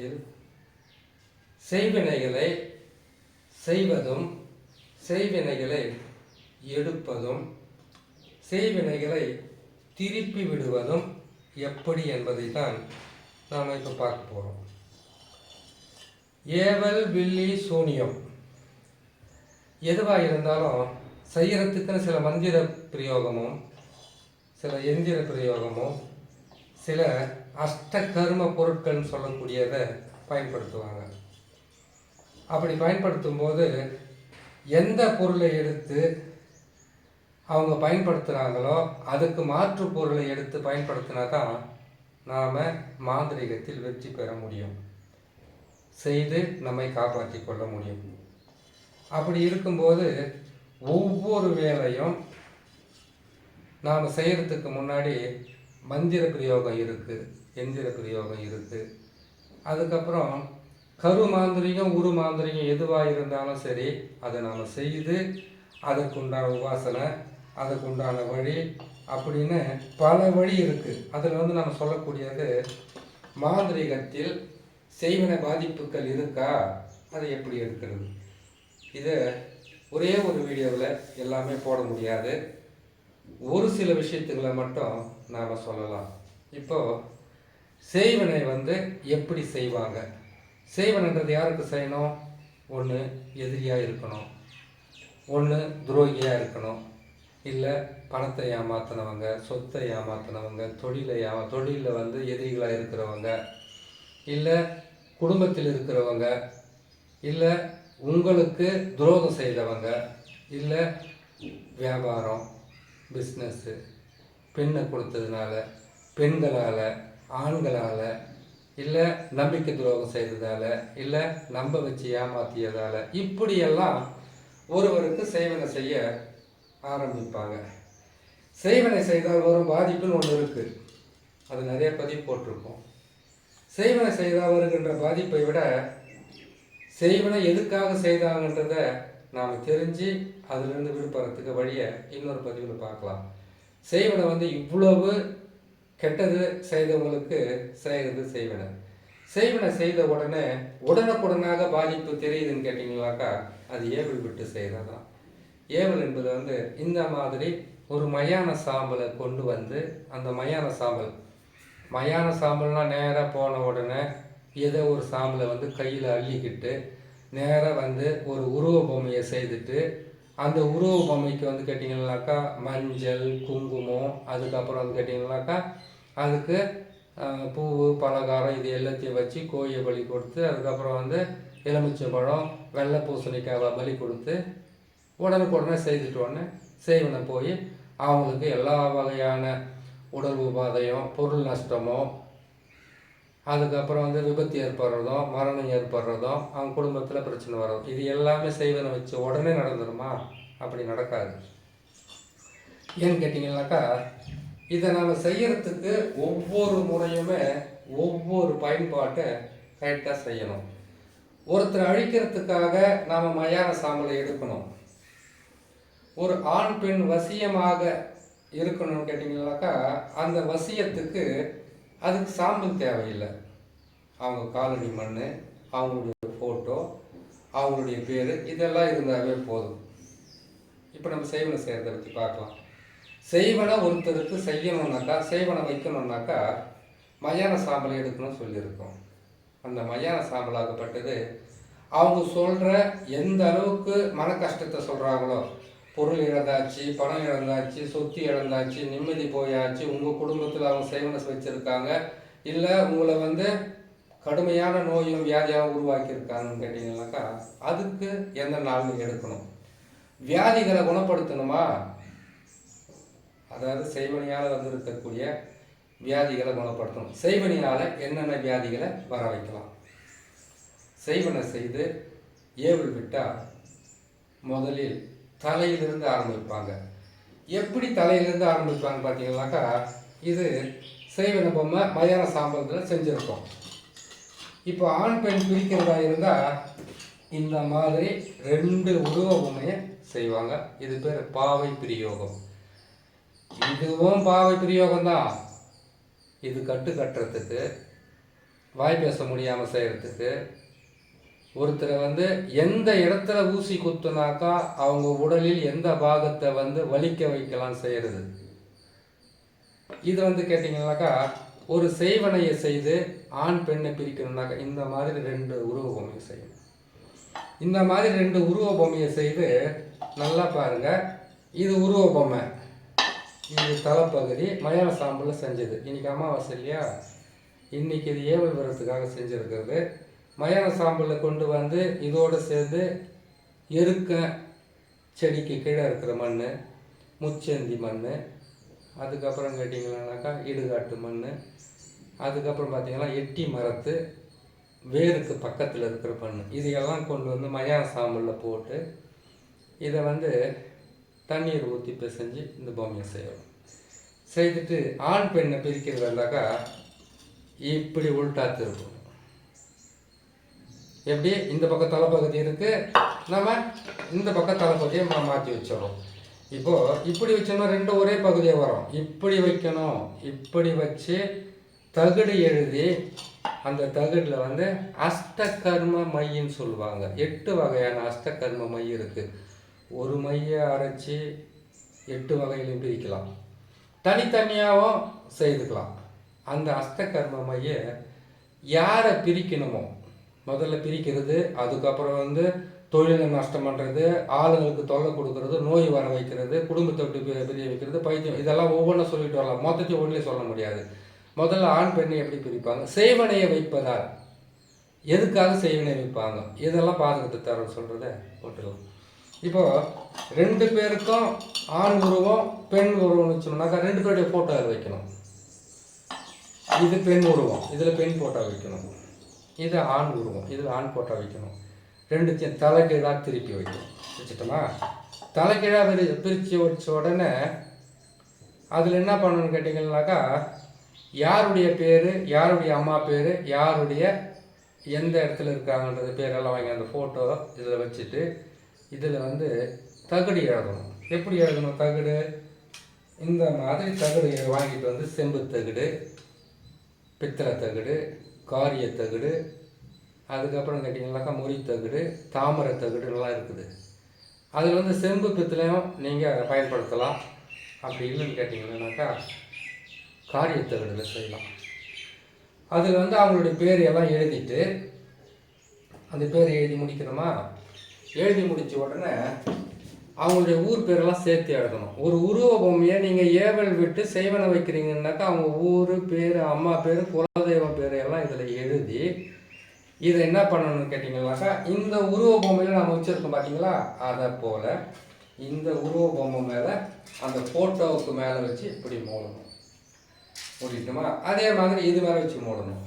இந்த செய்வினைகளை செய்வதும் செய்வினைகளை எடுப்பதும் செய்வினைகளை திருப்பி விடுவதும் எப்படி என்பதை தான் நாம் இப்போ பார்க்க போகிறோம் ஏவல் வில்லி சூனியம். எதுவாக இருந்தாலும் செய்கிறதுக்குன்னு சில மந்திர பிரயோகமும் சில எந்திர பிரயோகமும் சில அஷ்டகர்ம பொருட்கள்னு சொல்லக்கூடியதை பயன்படுத்துவாங்க. அப்படி பயன்படுத்தும் போது எந்த பொருளை எடுத்து அவங்க பயன்படுத்துகிறாங்களோ அதுக்கு மாற்று பொருளை எடுத்து பயன்படுத்தினா தான் நாம் மாந்திரிகத்தில் வெற்றி பெற முடியும். செய்து நம்மை காப்பாற்றி கொள்ள முடியும். அப்படி இருக்கும்போது ஒவ்வொரு வேலையும் நாம் செய்கிறதுக்கு முன்னாடி மந்திர பிரயோகம் இருக்குது எந்திர பிரயோகம் இருக்குது அதுக்கப்புறம் கரு மாந்திரிகம் உரு மாந்திரிகம் எதுவாக இருந்தாலும் சரி அதை நாம் செய்து அதற்குண்டான உபாசனை அதுக்குண்டான வழி அப்படின்னு பல வழி இருக்குது அதில் வந்து நம்ம சொல்லக்கூடியது மாந்திரிகத்தில் செய்வன பாதிப்புகள் இருக்கா? அதை எப்படி எடுக்கிறது இதை ஒரே ஒரு வீடியோவில் எல்லாமே போட முடியாது. ஒரு சில விஷயத்துக்களை மட்டும் நாம் சொல்லலாம். இப்போது செய்வனை வந்து எப்படி செய்வாங்க? செய்வனன்றது யாருக்கு செய்யணும்? ஒன்று எதிரியாக இருக்கணும். ஒன்று துரோகியாக இருக்கணும். இல்லை பணத்தை ஏமாத்தினவங்க சொத்தை ஏமாத்தினவங்க தொழிலை ஏமா தொழிலில் வந்து எதிரிகளாக இருக்கிறவங்க. இல்லை குடும்பத்தில் இருக்கிறவங்க. இல்லை உங்களுக்கு துரோகம் செய்தவங்க. இல்லை வியாபாரம் பிஸ்னஸ்ஸு பெண்ணை கொடுத்ததுனால பெண்களால் ஆண்களால் இல்லை நம்பிக்கை துரோகம் செய்ததால் இல்லை நம்ப வச்சு ஏமாத்தியதால் இப்படியெல்லாம் ஒருவருக்கு செய்வனை செய்ய ஆரம்பிப்பாங்க. செய்வனை செய்தால் வரும் பாதிப்புன்னு ஒன்று இருக்குது அது நிறைய பதிவு போட்டிருக்கோம். செய்வனை செய்தால் வருகின்ற பாதிப்பை விட செய்வனை எதுக்காக செய்தாங்கன்றத நாம் தெரிஞ்சு அதிலிருந்து விடுபடுறதுக்கு வழியை இன்னொரு பதிவில் பார்க்கலாம். செய்வனை வந்து இவ்வளவு கெட்டது செய்தவங்களுக்கு செய்கிறது செய்வனை. செய்வனை செய்த உடனே உடனுக்குடனாக பாதிப்பு தெரியுதுன்னு கேட்டிங்களாக்கா அது ஏவல் விட்டு செய்கிறதான் ஏவல் என்பது வந்து இந்த மாதிரி ஒரு மயான சாம்பலை கொண்டு வந்து அந்த மயான சாம்பல் மயான சாம்பல்னா நேராக போன உடனே ஏதோ ஒரு சாம்பலை வந்து கையில் அள்ளிக்கிட்டு நேராக வந்து ஒரு உருவ பொம்மையை செய்துட்டு அந்த உருவ பொம்மைக்கு வந்து கேட்டிங்கனாக்கா மஞ்சள் குங்குமம் அதுக்கப்புறம் வந்து கேட்டிங்கனாக்கா அதுக்கு பூ பலகாரம் இது எல்லாத்தையும் வச்சு கோழியை பலி கொடுத்து அதுக்கப்புறம் வந்து எலுமிச்சம்பழம் வெள்ளை பூசணிக்காவை பலி கொடுத்து உடனுக்குடனே செய்துட்டு உடனே செய்வனை போய் அவங்களுக்கு எல்லா வகையான உடல் உபாதையும் பொருள் நஷ்டமோ அதுக்கப்புறம் வந்து விபத்து ஏற்படுறதும் மரணம் ஏற்படுறதும் அவங்க குடும்பத்தில் பிரச்சனை வரும் இது எல்லாமே செய்வனை வச்சு உடனே நடந்துருமா? அப்படி நடக்காது. ஏன்னு கேட்டிங்கனாக்கா இதை நாம் செய்கிறதுக்கு ஒவ்வொரு முறையுமே ஒவ்வொரு பயன்பாட்டை கரெக்டாக செய்யணும். ஒருத்தரை அழிக்கிறதுக்காக நாம் மயான சாம்பலை எடுக்கணும். ஒரு ஆண் பெண் வசியமாக இருக்கணும்னு கேட்டிங்கனாக்கா அந்த வசியத்துக்கு அதுக்கு சாம்பல் தேவையில்லை. அவங்க காலடி மண் அவங்களுடைய ஃபோட்டோ அவங்களுடைய பேர் இதெல்லாம் இருந்தாவே போதும். இப்போ நம்ம செய்வனை செய்கிறத பற்றி பார்க்கலாம். செய்வனை ஒருத்தருக்கு செய்யணுன்னாக்கா செய்வனை வைக்கணுன்னாக்கா மயான சாம்பலை எடுக்கணும்னு சொல்லியிருக்கோம். அந்த மயான சாம்பலாகப்பட்டது அவங்க சொல்கிற எந்த அளவுக்கு மன கஷ்டத்தை சொல்கிறாங்களோ பொருள் இழந்தாச்சு பணம் இழந்தாச்சு சொத்து இழந்தாச்சு நிம்மதி போயாச்சு உங்கள் குடும்பத்தில் அவங்க செய்வனை வச்சுருக்காங்க. இல்லை உங்களை வந்து கடுமையான நோயும் வியாதியாகவும் உருவாக்கியிருக்காங்கன்னு கேட்டிங்கனாக்கா அதுக்கு எந்த நாளும் எடுக்கணும். வியாதிகளை குணப்படுத்தணுமா? அதாவது செய்வனியால் வந்திருக்கக்கூடிய வியாதிகளை குணப்படுத்தணும். செய்வனியால் என்னென்ன வியாதிகளை வர வைக்கலாம்? செய்வனை செய்து ஏவல் விட்டால் முதலில் தலையிலிருந்து ஆரம்பிப்பாங்க. எப்படி தலையிலிருந்து ஆரம்பிப்பாங்க பார்த்தீங்கன்னாக்கா இது செய்வன பொம்மை மயான சாம்பலத்தில் செஞ்சுருக்கோம். இப்போ ஆண் பெண் பிரிக்கிறதா இருந்தால் இந்த மாதிரி ரெண்டு உருவ பொம்மையை செய்வாங்க. இது பேர் பாவை பிரயோகம். இதுவும் பாவை பிரயோகம் தான். இது கட்டு கட்டுறதுக்கு வாய் பேச முடியாமல் செய்கிறதுக்கு ஒருத்தரை வந்து எந்த இடத்துல ஊசி குத்துனாக்கா அவங்க உடலில் எந்த பாகத்தை வந்து வலிக்க வைக்கலாம் செய்கிறது இது வந்து கேட்டிங்கனாக்கா ஒரு செய்வனையை செய்து ஆண் பெண்ணை பிரிக்கணும்னாக்கா இந்த மாதிரி ரெண்டு உருவ பொம்மையை செய்யணும். இந்த மாதிரி ரெண்டு உருவ பொம்மையை செய்து நல்லா பாருங்க. இது உருவ பொம்மை. இது தலைப்பகுதி மயான சாம்பலில் செஞ்சது. இன்னைக்கு அமாவாசை இல்லையா? இன்னைக்கு இது ஏவல் வரத்துக்காக செஞ்சுருக்கிறது. மயான சாம்பலில் கொண்டு வந்து இதோடு சேர்ந்து எருக்க செடிக்கு கீழே இருக்கிற மண் முச்சந்தி மண் அதுக்கப்புறம் கேட்டிங்கன்னாக்கா இடுகாட்டு மண் அதுக்கப்புறம் பார்த்தீங்கன்னா எட்டி மரத்து வேருக்கு பக்கத்தில் இருக்கிற மண் இதையெல்லாம் கொண்டு வந்து மயான சாம்பலில் போட்டு இதை வந்து தண்ணீர் ஊற்றி பிசைஞ்சு இந்த பொம்மையை செய்யணும். செய்துட்டு ஆண் பெண்ணை பிரிக்கிறது இப்படி உள்டா இருக்கும். எப்படி? இந்த பக்கம் தலைப்பகுதி இருக்குது நம்ம இந்த பக்கம் தலைப்பகுதியை நம்ம மாற்றி வச்சிடறோம். இப்போது இப்படி வச்சோம்னா ரெண்டு ஒரே பகுதியாக வரும். இப்படி வைக்கணும். இப்படி வச்சு தகுடு எழுதி அந்த தகுடில் வந்து அஷ்டகர்ம மையின்னு சொல்லுவாங்க. எட்டு வகையான அஷ்டகர்ம மை இருக்குது ஒரு மையை அரைச்சி எட்டு வகையிலையும் பிரிக்கலாம் தனித்தனியாகவும் செய்துக்கலாம். அந்த அஷ்டகர்ம மையை யாரை பிரிக்கணுமோ முதல்ல பிரிக்கிறது அதுக்கப்புறம் வந்து தொழிலை நஷ்டம் பண்ணுறது ஆளுங்களுக்கு தொல்லை கொடுக்கறது நோய் வர வைக்கிறது குடும்பத்தை விட்டு பிரிய வைக்கிறது பைத்தியம் இதெல்லாம் ஒவ்வொன்றும் சொல்லிட்டு வரலாம். மொத்தத்தையும் ஒன்றிலே சொல்ல முடியாது. முதல்ல ஆண் பெண்ணை எப்படி பிரிப்பாங்க? செய்வனையை வைப்பதால். எதுக்காக செய்வனை வைப்பாங்க? இதெல்லாம் பாதுகாத்து தர சொல்கிறத போட்டுக்கலாம் இப்போ ரெண்டு பேருக்கும் ஆண் உருவம் பெண் உருவம்னு வச்சோம்னாக்கா ரெண்டு பேருடைய ஃபோட்டோ வைக்கணும். இது பெண் உருவம். இதில் பெண் ஃபோட்டோ வைக்கணும். இது ஆண் உருவம் இது ஆண் போட்டோ வைக்கணும். ரெண்டுத்தையும் தலைகீழாக திருப்பி வைக்கணும். வச்சுட்டோமா தலைகீழாக பிரி பிரித்து வச்ச உடனே அதில் என்ன பண்ணணும்னு கேட்டிங்கன்னாக்கா யாருடைய பேர் யாருடைய அம்மா பேர் யாருடைய எந்த இடத்துல இருக்காங்கன்றது பேரெல்லாம் வாங்கி. அந்த ஃபோட்டோ இதில் வச்சுட்டு இதில் வந்து தகுடு எழுதணும். எப்படி எழுதணும் தகுடு? இந்த மாதிரி தகுடு வாங்கிட்டு வந்து செம்பு தகுடு பித்தளை தகடு காரிய தகுடு அதுக்கப்புறம் கேட்டிங்கனாக்கா முறி தகடு தாமரை தகுடுலாம் இருக்குது. அதில் வந்து செம்பு பித்தளையும் நீங்கள் பயன்படுத்தலாம். அப்படி இல்லைன்னு கேட்டிங்கன்னாக்கா காரிய தகடில் செய்யலாம். அதில் வந்து அவங்களுடைய பேர் எல்லாம் எழுதிட்டு அந்த பேர் எழுதி முடிக்கணுமா? எழுதி முடிச்ச உடனே அவங்களுடைய ஊர் பேரெல்லாம் சேர்த்து எழுதணும். ஒரு உருவ பொம்மையை நீங்கள் ஏவல் விட்டு செய்வன வைக்கிறீங்கன்னாக்கா அவங்க ஊர் பேர் அம்மா பேர் குலதெய்வ பேர் எல்லாம் இதில் எழுதி இதை என்ன பண்ணணும்னு கேட்டிங்கன்னாக்கா இந்த உருவ பொம்மையில் நம்ம வச்சுருக்கோம் பார்த்தீங்களா அதை போல் இந்த உருவ பொம்மை மேலே அந்த ஃபோட்டோவுக்கு மேலே வச்சு இப்படி மூடணும். மூடிட்டுமா? அதே மாதிரி இது மேலே வச்சு மூடணும்.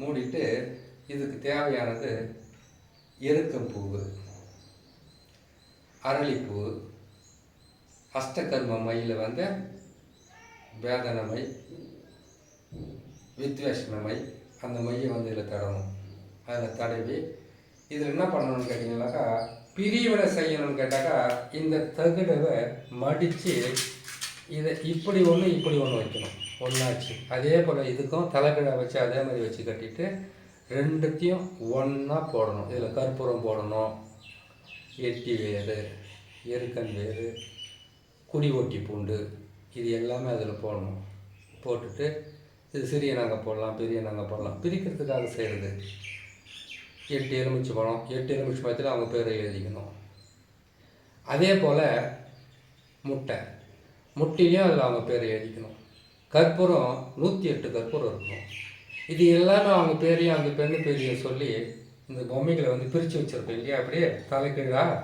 மூடிட்டு இதுக்கு தேவையானது எருக்கம்பூ அரளிப்பூ அஷ்டகர்ம மையில் வந்து வேதனமை வித்வேஷனமை அந்த மையை வந்து இதில் தடணும். அதில் தடவி. இதில் என்ன பண்ணணும்னு கேட்டிங்கனாக்கா பிரிவினை செய்யணும்னு கேட்டாக்கா இந்த தகுடவை மடித்து இதை இப்படி ஒன்று இப்படி ஒன்று வைக்கணும். ஒன்றாச்சு அதே போல் இதுக்கும் தலைக்கடை வச்சு அதே மாதிரி வச்சு கட்டிட்டு ரெண்டுத்தையும் ஒன்றா போடணும். இதில் கற்பூரம் போடணும். எட்டி வேறு எருக்கன் வேறு குடி ஒட்டி பூண்டு இது எல்லாமே அதில் போடணும். போட்டுட்டு இது சிறிய நாங்கள் போடலாம் பெரிய நாங்கள் போடலாம். பிரிக்கிறதுக்காக செய்கிறது எட்டு எலுமிச்சு பழம் எட்டு எலுமிச்சு பழத்தில் அவங்க பேரை எழுதிக்கணும் அதே போல் முட்டை முட்டையிலையும் அதில் அவங்க பேரை எழுதிக்கணும் கற்பூரம் நூற்றி எட்டு கற்பூரம் இருக்கும் இது எல்லாமே அவங்க பேரையும் அந்த பெண்ணு பேரையும் சொல்லி இந்த பொம்மைகளை வந்து பிரித்து வச்சுருப்போம் இல்லையா அப்படியே தலைக்கீழாக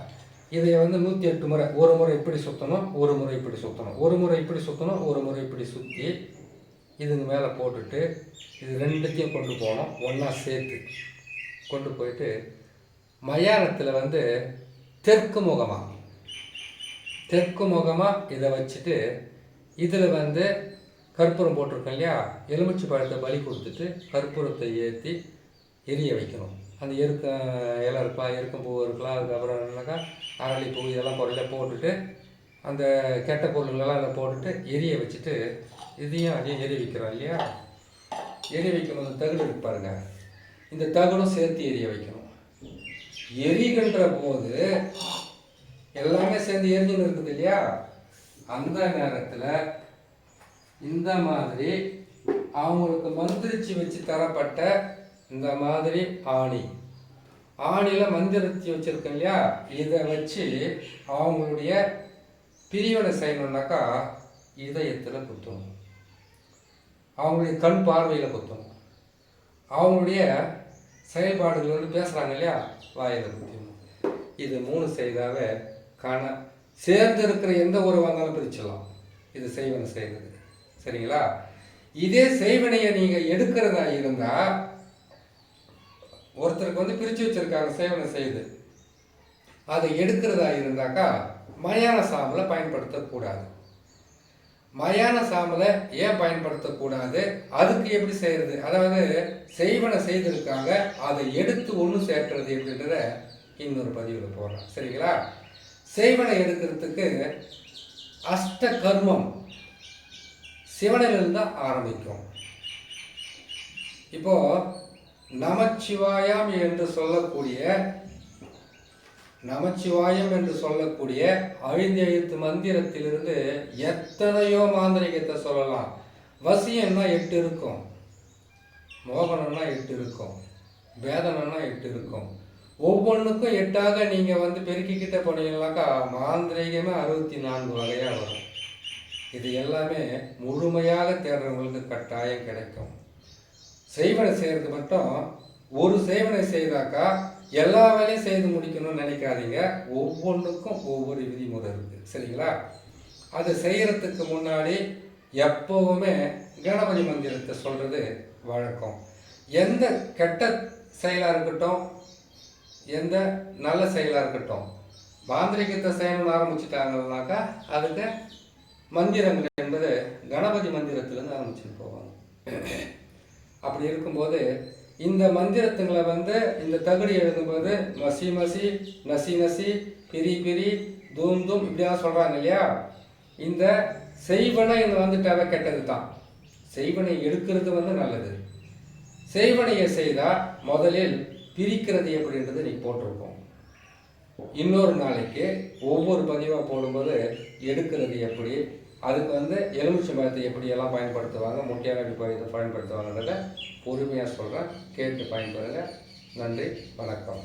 இதை வந்து நூற்றி எட்டு முறை ஒரு முறை இப்படி சுற்றணும் ஒரு முறை இப்படி சுற்றணும் ஒரு முறை இப்படி சுற்றணும் ஒரு முறை இப்படி சுற்றி இதுங்க மேலே போட்டுட்டு இது ரெண்டுத்தையும் கொண்டு போகணும் ஒன்றா சேர்த்து கொண்டு போயிட்டு மயானத்தில் வந்து தெற்கு முகமாக தெற்கு முகமாக இதை வச்சுட்டு இதில் வந்து கற்பூரம் போட்டிருக்கோம் இல்லையா? எலுமிச்சை பழத்தை பலி கொடுத்துட்டு கற்பூரத்தை ஏற்றி எரிய வைக்கணும். அந்த எருக்க இலை இருக்கலாம் எருக்கம் பூ இருக்கலாம் அதுக்கப்புறம் என்னன்னாக்கா அரளிப்பூ இதெல்லாம் பொருளை போட்டுட்டு அந்த கெட்ட பொருள்களெல்லாம் அதில் போட்டுட்டு எரிய வச்சுட்டு இதையும் அதையும் எரிய வைக்கிறோம் இல்லையா? எரிய வைக்கும்போது தகுடு இருக்கு இந்த தகடும் சேர்த்து எரிய வைக்கணும். எரிகின்ற போது எல்லாமே சேர்ந்து எரிஞ்சுன்னு இருக்குது இல்லையா? அந்த நேரத்தில் இந்த மாதிரி அவங்களுக்கு மந்திரிச்சு வச்சு தரப்பட்ட இந்த மாதிரி ஆணி. ஆணியில் மந்திரிச்சு வச்சுருக்கோம் இல்லையா? இதை வச்சு அவங்களுடைய பிரிவினை செய்யணுன்னாக்கா இதயத்தில் குத்தணும். அவங்களுடைய கண் பார்வையில் குத்தணும். அவங்களுடைய செயல்பாடுகள் வந்து பேசுகிறாங்க இல்லையா? வாயில் குத்தணும் இது மூணு செய்தாவே காண சேர்ந்து இருக்கிற எந்த உறவாக இருந்தாலும் பிரிச்சிடலாம். இது செய்வனை செய்கிறது சரிங்களா? இதே செய்வனையை நீங்கள் எடுக்கிறதா இருந்தால் ஒருத்தருக்கு வந்து பிரித்து வச்சிருக்காங்க சேவனை செய்து. அதை எடுக்கிறதா இருந்தாக்கா மயான சாம்பலை பயன்படுத்தக்கூடாது. மயான சாம்பலை ஏன் பயன்படுத்தக்கூடாது? அதுக்கு எப்படி செய்யறது அதாவது செய்வனை செய்திருக்காங்க அதை எடுத்து ஒன்று சேர்க்கிறது எப்படின்றத இன்னொரு பதிவில் போடுறேன். சரிங்களா? செய்வனை எடுக்கிறதுக்கு அஷ்ட கர்மம் சிவனிலிருந்து தான் ஆரம்பிக்கும். இப்போ நமச்சிவாயாம் என்று சொல்லக்கூடிய நமச்சிவாயம் என்று சொல்லக்கூடிய ஐந்தெழுத்து மந்திரத்திலிருந்து எத்தனையோ மாந்திரிகத்தை சொல்லலாம். வசியம்னா எட்டு இருக்கும். மோகனம்னா எட்டு இருக்கும். வேதனம்னா எட்டு இருக்கும். ஒவ்வொன்றுக்கும் எட்டாக நீங்கள் வந்து பெருக்கிக்கிட்ட போனீங்கன்னாக்கா மாந்திரிகமே அறுபத்தி நான்கு வகையாக வரும். இது எல்லாமே முழுமையாக தேடுறவங்களுக்கு கட்டாயம் கிடைக்கும். செய்வனை செய்கிறது மட்டும் ஒரு செய்வனை செய்தாக்கா எல்லா வேலையும் செய்து முடிக்கணும்னு நினைக்காதீங்க. ஒவ்வொன்றுக்கும் ஒவ்வொரு விதிமுறை இருக்குது சரிங்களா? அது செய்கிறதுக்கு முன்னாடி எப்போவுமே கணபதி மந்திரத்தை சொல்கிறது வழக்கம். எந்த கெட்ட செயலாக இருக்கட்டும் எந்த நல்ல செயலாக இருக்கட்டும் மாந்திரிகத்தை செய்யணும்னு ஆரம்பிச்சிட்டாங்கன்னாக்கா அதுக்கு மந்திரங்கள் என்பது கணபதி மந்திரத்திலேருந்து ஆரம்பிச்சுட்டு போவாங்க. அப்படி இருக்கும்போது இந்த மந்திரத்துங்களை வந்து இந்த தகுடி எழுதும்போது மசி மசி நசி நசி பிரி பிரி தூம் தூம் இப்படிலாம் சொல்கிறாங்க இல்லையா? இந்த செய்வனை இந்த வந்துட்டாவே கெட்டது தான் செய்வனை எடுக்கிறது வந்து நல்லது. செய்வனையை செய்தால் முதலில் பிரிக்கிறது எப்படின்றது நீ போட்டிருக்கோம். இன்னொரு நாளைக்கு ஒவ்வொரு பதிவாக போடும்போது எடுக்கிறது எப்படி? அதுக்கு வந்து எலுமிச்சை மரத்தை எப்படியெல்லாம் பயன்படுத்துவாங்க முட்டையாக எப்படி பயன் பயன்படுத்துவாங்கன்றத பொறுமையாக சொல்கிறேன் கேட்டு பயன்படுங்க நன்றி. வணக்கம்.